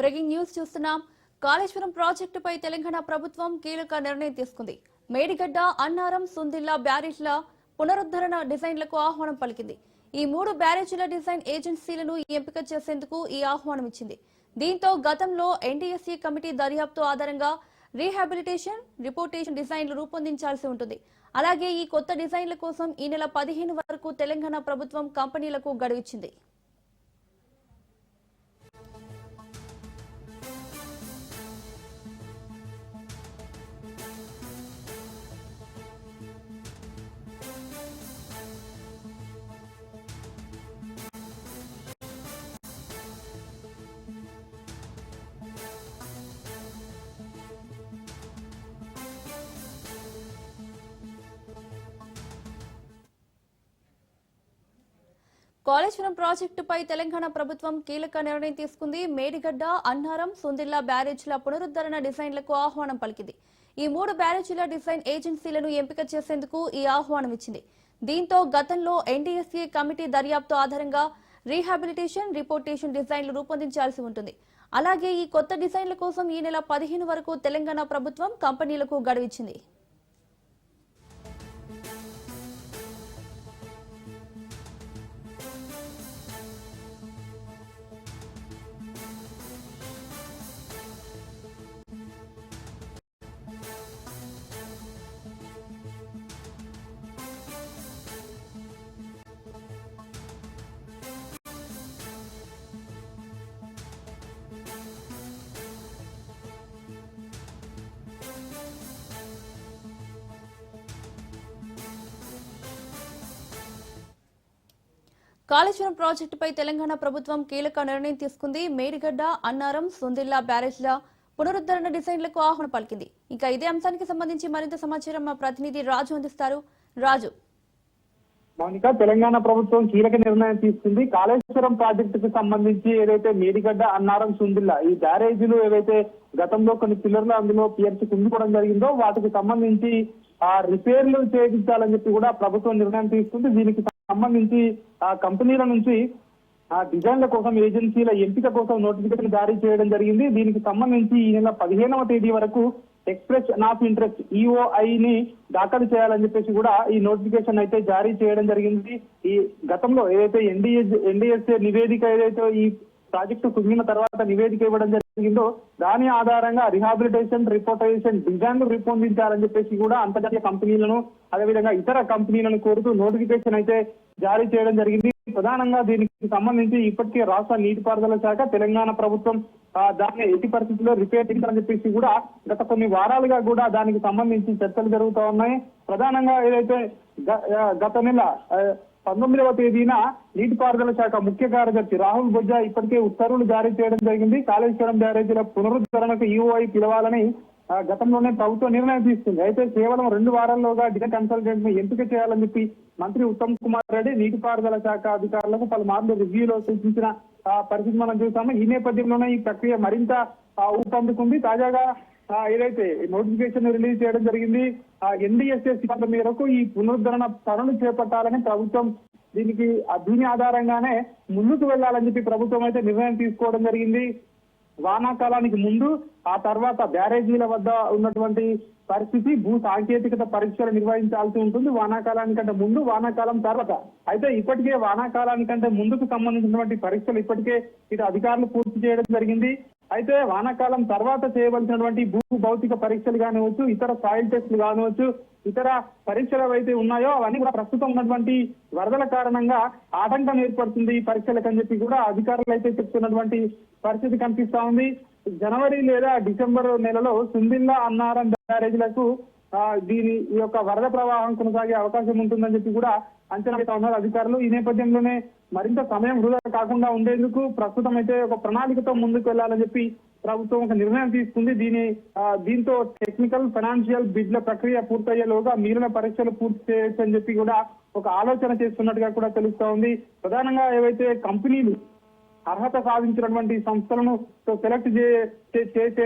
Breaking news చూస్తున్నాం. కాళేశ్వరం ప్రాజెక్టుపై తెలంగాణ ప్రభుత్వం కీలక నిర్ణయం తీసుకుంది. మేడిగడ్డ అన్నారం సుందిల్లా బ్యారేజ్ల పునరుద్ధరణ డిజైన్లకు ఆహ్వానం పలికింది. ఈ మూడు బ్యారేజీల డిజైన్ ఏజెన్సీలను ఎంపిక చేసేందుకు ఈ ఆహ్వానం ఇచ్చింది. దీంతో గతంలో ఎన్డీఎస్సీ కమిటీ దర్యాప్తు ఆధారంగా రీహాబిలిటేషన్ రిపోర్టేషన్ డిజైన్లు రూపొందించాల్సి ఉంటుంది. అలాగే ఈ కొత్త డిజైన్ల కోసం ఈ నెల పదిహేను వరకు తెలంగాణ ప్రభుత్వం కంపెనీలకు గడువిచ్చింది. కాళేశ్వరం ప్రాజెక్టుపై తెలంగాణ ప్రభుత్వం కీలక నిర్ణయం తీసుకుంది. మేడిగడ్డ అన్నారం సుందిల్లా బ్యారేజీల పునరుద్ధరణ డిజైన్లకు ఆహ్వానం పలికింది. ఈ మూడు బ్యారేజీల డిజైన్ ఏజెన్సీలను ఎంపిక చేసేందుకు ఈ ఆహ్వానం ఇచ్చింది. దీంతో గతంలో ఎన్డీఎస్సీ కమిటీ దర్యాప్తు ఆధారంగా రీహాబిలిటేషన్ రిపోర్టేషన్ డిజైన్లు రూపొందించాల్సి ఉంటుంది. అలాగే ఈ కొత్త డిజైన్ల కోసం ఈ నెల పదిహేను వరకు తెలంగాణ ప్రభుత్వం కంపెనీలకు గడువిచ్చింది. కాళేశ్వరం ప్రాజెక్టుపై తెలంగాణ ప్రభుత్వం కీలక నిర్ణయం తీసుకుంది. మేడిగడ్డ అన్నారం సుందిల్లా బ్యారేజ్ల పునరుద్ధరణ డిజైన్లకు ఆహ్వానం పలికింది. ఇంకా ఇదే అంశానికి సంబంధించి మరింత సమాచారం మా ప్రతినిధి రాజు అందిస్తారు. రాజు. మౌనిక తెలంగాణ ప్రభుత్వం కీలక నిర్ణయం తీసుకుంది. కాళేశ్వరం ప్రాజెక్టుకు సంబంధించి ఏదైతే మేడిగడ్డ అన్నారం సుందిల్లా ఈ బ్యారేజీలు ఏవైతే గతంలో కొన్ని పిల్లర్లు అందులో పియర్చి కుంగిపోవడం జరిగిందో వాటికి సంబంధించి ఆ రిపేర్లు చేయించాలని చెప్పి కూడా ప్రభుత్వం నిర్ణయం తీసుకుంది. దీనికి సంబంధించి ఆ కంపెనీల నుంచి ఆ డిజైన్ల కోసం ఏజెన్సీల ఎంపిక కోసం నోటిఫికేషన్ జారీ చేయడం జరిగింది. దీనికి సంబంధించి ఈ నెల పదిహేనవ తేదీ వరకు ఎక్స్ప్రెస్ ఆఫ్ ఇంట్రెస్ట్ ఈఓఐ ని దాఖలు చేయాలని చెప్పేసి కూడా ఈ నోటిఫికేషన్ అయితే జారీ చేయడం జరిగింది. ఈ గతంలో ఏదైతే ఎన్డీఎస్ ఎన్డీఎస్ఏ నివేదిక ఏదైతే ఈ ప్రాజెక్టు కుంగిన తర్వాత నివేదిక ఇవ్వడం జరిగిందో దాని ఆధారంగా రిహాబిలిటేషన్ రిపోర్టేషన్ డిజైన్లు రూపొందించాలని చెప్పేసి కూడా అంతర్జాతీయ కంపెనీలను అదేవిధంగా ఇతర కంపెనీలను కోరుతూ నోటిఫికేషన్ అయితే జారీ చేయడం జరిగింది. ప్రధానంగా దీనికి సంబంధించి ఇప్పటికే రాష్ట్ర నీటిపారుదల శాఖ తెలంగాణ ప్రభుత్వం దాన్ని ఎట్టి పరిస్థితుల్లో రిపేర్ చేయాలని చెప్పేసి కూడా గత కొన్ని వారాలుగా కూడా దానికి సంబంధించి చర్చలు జరుగుతూ ఉన్నాయి. ప్రధానంగా ఏదైతే గత నెల పంతొమ్మిదవ తేదీన నీటిపారుదల శాఖ ముఖ్య కార్యదర్శి రాహుల్ బొజ్జా ఇప్పటికే ఉత్తర్వులు జారీ చేయడం జరిగింది. కాళేశ్వరం బ్యారేజీల పునరుద్ధరణకు ఈఓఐ పిలవాలని గతంలోనే ప్రభుత్వం నిర్ణయం తీసుకుంది. అయితే కేవలం రెండు వారాల్లోగా డిన కన్సల్టెంట్ను ఎంపిక చేయాలని చెప్పి మంత్రి ఉత్తమ్ కుమార్ రెడ్డి నీటిపారుదల శాఖ అధికారులకు పలుమార్లు రివ్యూలో సూచించిన పరిస్థితి మనం చూసాము. ఈ నేపథ్యంలోనే ఈ ప్రక్రియ మరింత ఊపందుకుంది. తాజాగా ఏదైతే నోటిఫికేషన్ రిలీజ్ చేయడం జరిగింది ఎన్డీఎస్ఏ సిబ్బంది మేరకు ఈ పునరుద్ధరణ పనులు చేపట్టాలని ప్రభుత్వం దీనికి దీని ఆధారంగానే ముందుకు వెళ్ళాలని చెప్పి ప్రభుత్వం అయితే నిర్ణయం తీసుకోవడం జరిగింది. వానాకాలానికి ముందు ఆ తర్వాత బ్యారేజీల వద్ద ఉన్నటువంటి పరిస్థితి భూ సాంకేతికత పరీక్షలు నిర్వహించాల్సి ఉంటుంది వానాకాలానికంటే ముందు వానాకాలం తర్వాత. అయితే ఇప్పటికే వానాకాలానికంటే ముందుకు సంబంధించినటువంటి పరీక్షలు ఇప్పటికే ఇటు అధికారులు పూర్తి చేయడం జరిగింది. అయితే వానాకాలం తర్వాత చేయవలసినటువంటి భూ భౌతిక పరీక్షలు కానివచ్చు ఇతర సాయిల్ టెస్టులు కానివచ్చు ఇతర పరీక్షలు ఏవైతే ఉన్నాయో అవన్నీ కూడా ప్రస్తుతం ఉన్నటువంటి వరదల కారణంగా ఆటంకం ఏర్పడుతుంది ఈ పరీక్షలకు అని చెప్పి కూడా అధికారులు అయితే చెప్తున్నటువంటి పరిస్థితి కనిపిస్తా ఉంది. జనవరి లేదా డిసెంబర్ నెలలో సుందిల్లా అన్నారం బ్యారేజీలకు దీని ఈ యొక్క వరద ప్రవాహం కొనసాగే అవకాశం ఉంటుందని చెప్పి కూడా అంచనా వేస్తా ఉన్నారు అధికారులు. ఈ నేపథ్యంలోనే మరింత సమయం వృధా కాకుండా ఉండేందుకు ప్రస్తుతం అయితే ఒక ప్రణాళికతో ముందుకు వెళ్ళాలని చెప్పి ప్రభుత్వం ఒక నిర్ణయం తీసుకుంది. దీని దీంతో టెక్నికల్ ఫైనాన్షియల్ బిడ్ల ప్రక్రియ పూర్తయ్యేలోగా మిగిలిన పరీక్షలు పూర్తి చేయొచ్చు అని చెప్పి కూడా ఒక ఆలోచన చేస్తున్నట్టుగా కూడా తెలుస్తా ఉంది. ప్రధానంగా ఏవైతే కంపెనీలు అర్హత సాధించినటువంటి సంస్థలను సెలెక్ట్ చేసే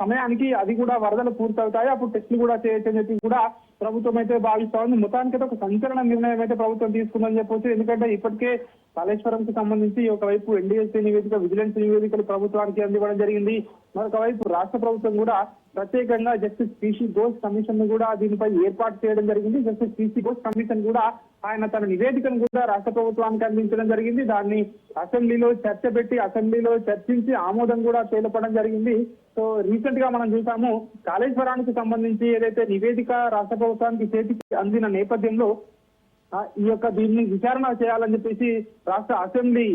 సమయానికి అది కూడా వరదలు పూర్తవుతాయి. అప్పుడు టెస్టులు కూడా చేయొచ్చు అని చెప్పి కూడా ప్రభుత్వం అయితే భావిస్తా ఉంది మొత్తానికైతే ఒక సంచలన నిర్ణయం అయితే ప్రభుత్వం తీసుకుందని చెప్పొచ్చు. ఎందుకంటే ఇప్పటికే కాళేశ్వరం కు సంబంధించి ఒకవైపు ఎన్డీఎస్సీ నివేదిక విజిలెన్స్ నివేదికలు ప్రభుత్వానికి అందివ్వడం జరిగింది. మరొక వైపు రాష్ట్ర ప్రభుత్వం కూడా ప్రత్యేకంగా జస్టిస్ పిసి ఘోష్ కమిషన్ను కూడా దీనిపై ఏర్పాటు చేయడం జరిగింది. జస్టిస్ పిసి ఘోష్ కమిషన్ కూడా ఆయన తన నివేదికను కూడా రాష్ట్ర ప్రభుత్వానికి అందించడం జరిగింది. దాన్ని అసెంబ్లీలో చర్చ పెట్టి అసెంబ్లీలో చర్చించి ఆమోదం కూడా తేలపడం జరిగింది. సో రీసెంట్గా మనం చూసాము కాళేశ్వరానికి సంబంధించి ఏదైతే నివేదిక రాష్ట్ర ప్రభుత్వానికి చేతికి అందిన నేపథ్యంలో ఈ యొక్క దీన్ని విచారణ చేయాలని చెప్పేసి రాష్ట్ర అసెంబ్లీ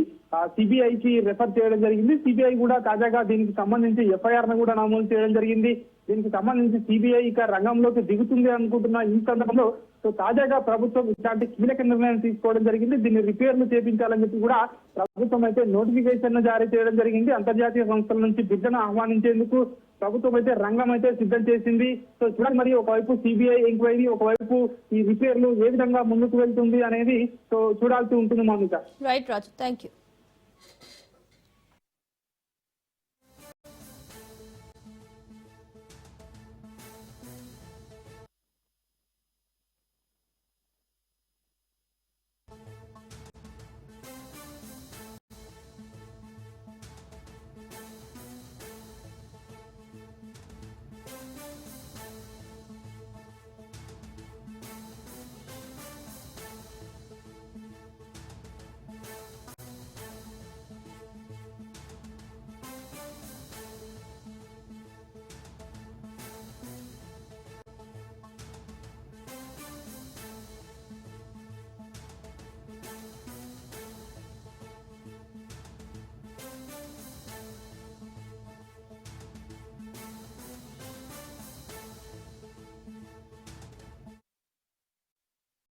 సిబిఐకి రెఫర్ చేయడం జరిగింది. సిబిఐ కూడా తాజాగా దీనికి సంబంధించి ఎఫ్ఐఆర్ను కూడా నమోదు చేయడం జరిగింది. దీనికి సంబంధించి సిబిఐ ఇక రంగంలోకి దిగుతుంది అనుకుంటున్న ఈ సందర్భంలో సో తాజాగా ప్రభుత్వం ఇలాంటి కీలక నిర్ణయం తీసుకోవడం జరిగింది. దీన్ని రిపేర్లు చేపించాలని చెప్పి కూడా ప్రభుత్వం అయితే నోటిఫికేషన్ జారీ చేయడం జరిగింది. అంతర్జాతీయ సంస్థల నుంచి బిడ్డను ఆహ్వానించేందుకు ప్రభుత్వం అయితే రంగం అయితే సిద్ధం చేసింది. సో చూడండి మరి ఒకవైపు సిబిఐ ఎంక్వైరీ ఒకవైపు ఈ రిపేర్లు ఏ విధంగా ముందుకు వెళ్తుంది అనేది సో చూడాల్సి ఉంటుంది Mounika. Right Raju thank you